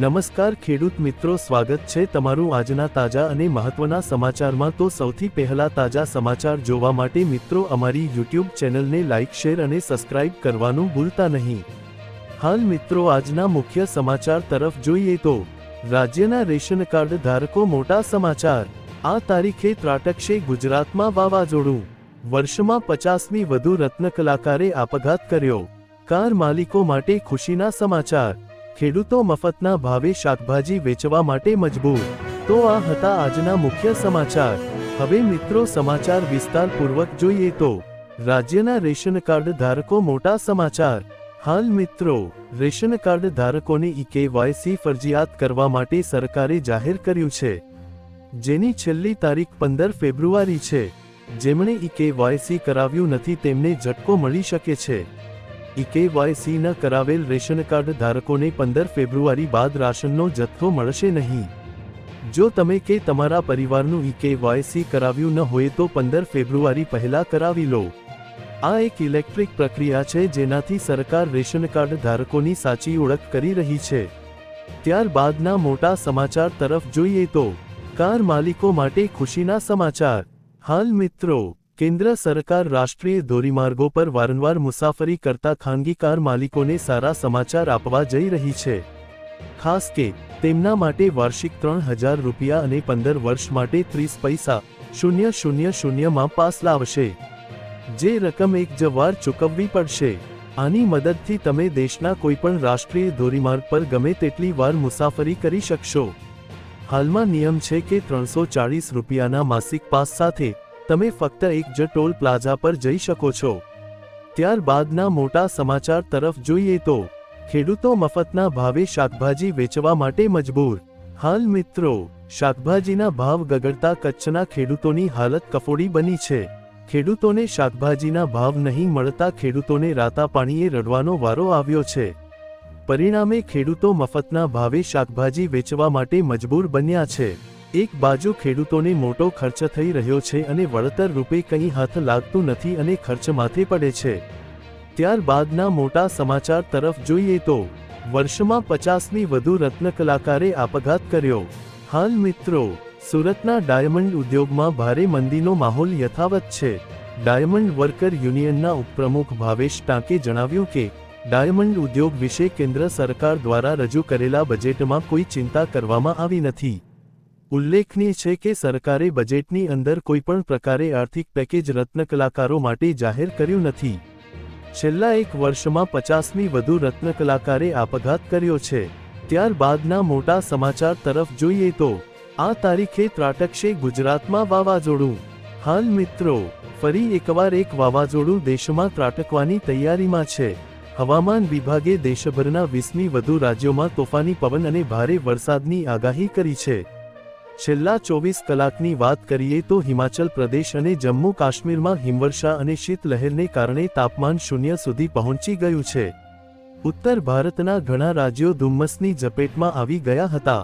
નમસ્કાર ખેડૂત મિત્રો, સ્વાગત છે તમારું આજના તાજા અને મહત્વના સમાચારમાં. તો સૌથી પહેલા તાજા સમાચાર જોવા માટે મિત્રો, અમારી યુટ્યુબ ચેનલને લાઇક શેર અને સબસ્ક્રાઇબ કરવાનું ભૂલતા નહીં. હાલ મિત્રો, આજના મુખ્ય સમાચાર તરફ જોઈએ તો, રાજ્યના રેશન કાર્ડ ધારકો મોટા સમાચાર. આ તારીખે ત્રાટકશે ગુજરાતમાં વાવાઝોડું. વર્ષમાં પચાસમી વધુ રત્ન કલાકારે આપઘાત કર્યો. કાર માલિકો માટે ખુશીના સમાચાર. ખેડૂતો મફતના ભાવે શાકભાજી વેચવા માટે મજબૂર. તો આ હતા આજના મુખ્ય સમાચાર. હવે મિત્રો સમાચાર વિસ્તારપૂર્વક જોઈએ તો, રાજ્યના રેશન કાર્ડ ધારકો મોટા સમાચાર. હાલ મિત્રો, રેશન કાર્ડ ધારકોને ઈ કેવાયસી ફરજિયાત કરવા માટે સરકારે જાહેર કર્યું છે. જેની છેલ્લી તારીખ પંદર ફેબ્રુઆરી છે. જેમણે ઈ કેવાયસી કરાવ્યું નથી તેમને ઝટકો મળી શકે છે. ઈ કેવાયસી ન કરાવેલ રેશન કાર્ડ ધારકોને પંદર ફેબ્રુઆરી બાદ રાશનનો જથ્થો મળશે નહીં. જો તમે કે તમારા પરિવારનું ઈ કેવાયસી કરાવ્યું ન હોય તો પંદર ફેબ્રુઆરી પહેલા કરાવી લો. આ એક ઇલેક્ટ્રિક પ્રક્રિયા છે જેનાથી સરકાર રેશન કાર્ડ ધારકોની સાચી ઓળખ કરી રહી છે. ત્યારબાદના મોટા સમાચાર તરફ જોઈએ તો, કાર માલિકો માટે ખુશીના સમાચાર. હાલ મિત્રો કેન્દ્ર સરકાર રાષ્ટ્રીય ધોરીમાર્ગો પર વારંવાર મુસાફરી કરતા ખાનગી કાર માલિકોને સારા સમાચાર આપવા જઈ રહી છે. ખાસ કે, તેમના માટે વાર્ષિક ત્રણ હજાર રૂપિયા અને પંદર વર્ષ માટે ત્રીસ પૈસા, શૂન્ય શૂન્ય શૂન્યમાં પાસ લાવશે. જે રકમ એક જ વાર ચૂકવવી પડશે. આની મદદથી તમે દેશના કોઈપણ રાષ્ટ્રીય ધોરીમાર્ગ પર ગમે તેટલી વાર મુસાફરી કરી શકશો. હાલમાં નિયમ છે કે ત્રણસો ચાળીસ રૂપિયાના માસિક પાસ સાથે તમે ફક્ત એક જ ટોલ પ્લાઝા પર જઈ શકો છો. ત્યારબાદના મોટા સમાચાર તરફ જોઈએ તો, ખેડૂતો મફતના ભાવે શાકભાજી વેચવા માટે મજબૂર. હાલ મિત્રો, શાકભાજીના ભાવ ગગડતા કચ્છના ખેડૂતોની હાલત કફોડી બની છે. ખેડૂતોને શાકભાજીના ભાવ નહીં મળતા ખેડૂતોને રાતા પાણીએ રડવાનો વારો આવ્યો છે. પરિણામે ખેડૂતો મફતના ભાવે શાકભાજી વેચવા માટે મજબૂર બન્યા છે. એક બાજુ ખેડૂતોને મોટો ખર્ચ થઈ રહ્યો છે અને વળતર રૂપે કંઈ હાથ લાગતું નથી અને ખર્ચ માથે પડે છે. ત્યારબાદના મોટા સમાચાર તરફ જોઈએ તો, વર્ષમાં પચાસની વધુ રત્ન કલાકારે આપઘાત કર્યો. હાલ મિત્રો, સુરતના ડાયમંડ ઉદ્યોગમાં ભારે મંદીનો માહોલ યથાવત છે. ડાયમંડ વર્કર યુનિયનના ઉપપ્રમુખ ભાવેશ ટાંકે જણાવ્યું કે, ડાયમંડ ઉદ્યોગ વિશે કેન્દ્ર સરકાર દ્વારા રજૂ કરેલા બજેટમાં કોઈ ચિંતા કરવામાં આવી નથી. ઉલ્લેખનીય છે કે સરકારે બજેટની અંદર કોઈપણ પ્રકારે આર્થિક પેકેજ રત્ન કલાકારો માટે જાહેર કર્યું નથી. છેલ્લા એક વર્ષમાં પચાસમી વધુ રત્ન કલાકારે આપઘાત કર્યો છે. ત્યારબાદના મોટા સમાચાર તરફ જોઈએ તો, આ તારીખે ત્રાટકશે ગુજરાતમાં વાવાઝોડું. હાલ મિત્રો, ફરી એકવાર એક વાવાઝોડું દેશમાં ત્રાટકવાની તૈયારીમાં છે. હવામાન વિભાગે દેશભરના વીસમી વધુ રાજ્યોમાં તોફાની પવન અને ભારે વરસાદની આગાહી કરી છે. છેલ્લા ચોવીસ કલાકની વાત કરીએ તો હિમાચલ પ્રદેશ અને જમ્મુ કાશ્મીરમાં હિમવર્ષા અને શીતલહેરને કારણે તાપમાન શૂન્ય સુધી પહોંચી ગયું છે. ઉત્તર ભારતના ઘણા રાજ્યો ધુમ્મસની ઝપેટમાં આવી ગયા હતા.